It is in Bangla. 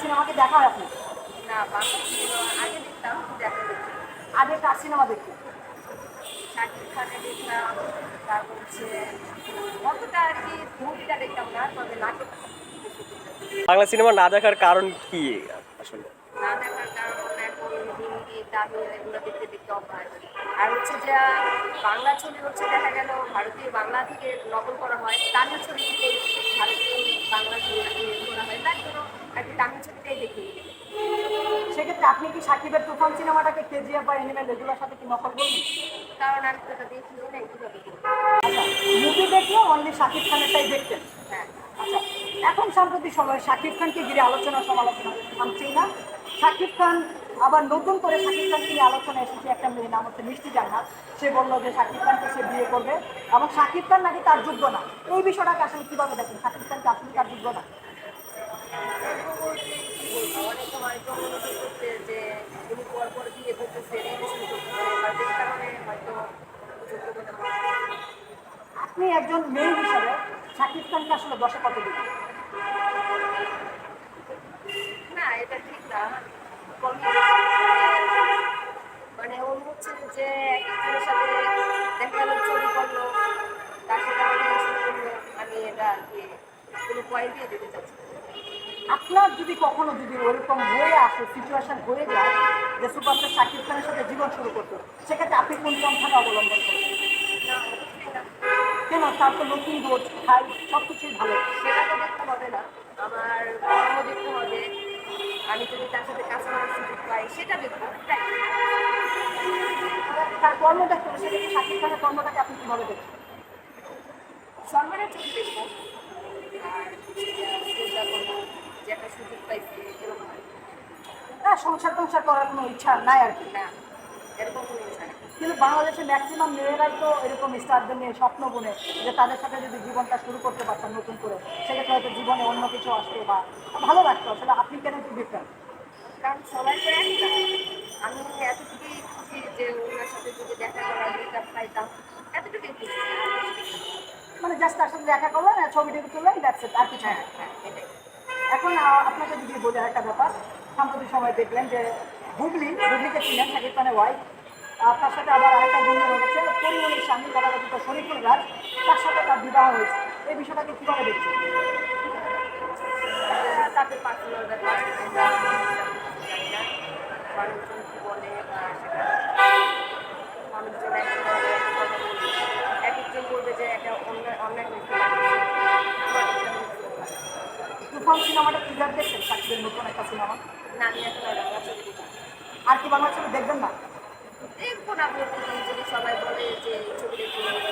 সিনেমাকে দেখা আপনি? না বাংলা সিনেমা আগে দেখতাম দেখি। আগে কার সিনেমা দেখতেন? শাকিব খানের দেখতাম তারপর হচ্ছে অতটা আর কি মুভিটা দেখতাম না তবে নাটক বাংলা সিনেমা না দেখার কারণ কি আসলে? না দেখার কারণ এখন হিন্দি তামিল এগুলো দেখতে দেখতে অভ্যাস। আর হচ্ছে যে বাংলা ছবি হচ্ছে দেখা গেল ভারতীয় বাংলা থেকে নকল করা হয় তামিল ছবি থেকে ভারতীয় বাংলা ছবি করা হয় তার জন্য আর কি সেক্ষেত্রে আপনি কি সাকিবের তুফান সিনেমাটাকে কেজিএফ বা এনিমেল এগুলোর সাথে কি নকল করবেন? কারণ আমি তো দেখি না কীভাবে আচ্ছা মুভি দেখলেও অনলি শাকিব খানেরটাই দেখতেন হ্যাঁ। আচ্ছা এখন সাম্প্রতিক সময়ে শাকিব খানকে ঘিরে আলোচনা সমালোচনা থামছেই না। শাকিব খান আবার নতুন করে শাকিব খানকে নিয়ে আলোচনা এসেছে একটা মেয়ে নাম হচ্ছে মিষ্টি জান্নাত। সে বলল যে শাকিব খানকে সে বিয়ে করবে। এবং শাকিব খান নাকি তার যোগ্য না। এই বিষয়টাকে আসলে কীভাবে দেখেন? শাকিব খানকে আসলে তার যোগ্য না? একজন মেয়ে হিসাবে শাকিব খানকে আসলে দশে কত দিবেন না এটা ঠিক না। মানে ওর হচ্ছে যে একজনের সাথে দেখা গেলো চুরি করল তার সাথে আমার রিলেশন করল আমি এটা কোনো পয়েন্ট দিয়ে দিতে চাচ্ছি আপনার যদি কখনো যদি ওরকম হয়ে আসে সিচুয়েশন হয়ে যায় যে সুপারস্টার শাকিব খানের সাথে জীবন শুরু করতো সেক্ষেত্রে আপনি কোন পন্থাটা অবলম্বন করবেন? কেন? তার তো নতুন বোধ খাই সব কিছুই ভালো। সেটা তো দেখতে হবে না। আমার কর্ম দেখতে হবে। আমি যদি তার সাথে করার সুযোগ পাই সেটা দেখব তাই তার কর্মটা করে সেক্ষেত্রে শাকিব খানের কর্মটাকে আপনি কীভাবে দেখবেন সম্মানের চোখে দেখব আর চিন্তা যে একটা সুযোগ পাইছি, এরকম না সংসার টংসার করার কোনো ইচ্ছা নাই আর কি। না। এরকম কোনো কিন্তু বাংলাদেশের ম্যাক্সিমাম মেয়েরাই তো এরকম স্টারদের নিয়ে স্বপ্ন বনে যে তাদের সাথে যদি জীবনটা শুরু করতে পারতাম নতুন করে সেক্ষেত্রে হয়তো জীবনে অন্য কিছু আসতো বা ভালো লাগতো। আসলে আপনি কেন একটু দেখতেন কারণ সবাই তো এক আমি এতটুকুই খুশি যে ওনার সাথে যদি দেখা করার মেকআপ পাইতাম এতটুকুই খুশি। মানে জাস্ট তার সাথে দেখা করলেন আর ছবি টবি তুললেন দ্যাটস ইট আর কিছু হ্যাঁ হ্যাঁ এখন আপনাকে যদি বলে একটা ব্যাপার সাম্প্রতিক সময় দেখলেন যে হুগলি হুগলিকে চিনেন শাকিব খানের ওয়াইফ তার সাথে আবার আরেকটা গুঞ্জন হচ্ছে পরিমণির স্বামী যারা কথিত শরীফুল রাজ। তার সাথে তার বিবাহ হয়েছে। এই বিষয়টাকে কীভাবে দেখছেন তাদের পার্সোনাল ব্যাপার মানুষজন কী বলে সেটা মানুষজন এক একজন বলবে যে এটা অন্যায় অন্যায় হয়েছে বা কিছু। আমার এটা হচ্ছে না। তুফান সিনেমাটা ক্লিয়ার দেখছেন? শাকিবের নতুন একটা সিনেমা। না আমি এখন আর বাংলা ছবি দেখি না। আর কি বাংলা ছবি দেখবেন না। দেখব না সবাই বলে যে ছবি দেখি ভালো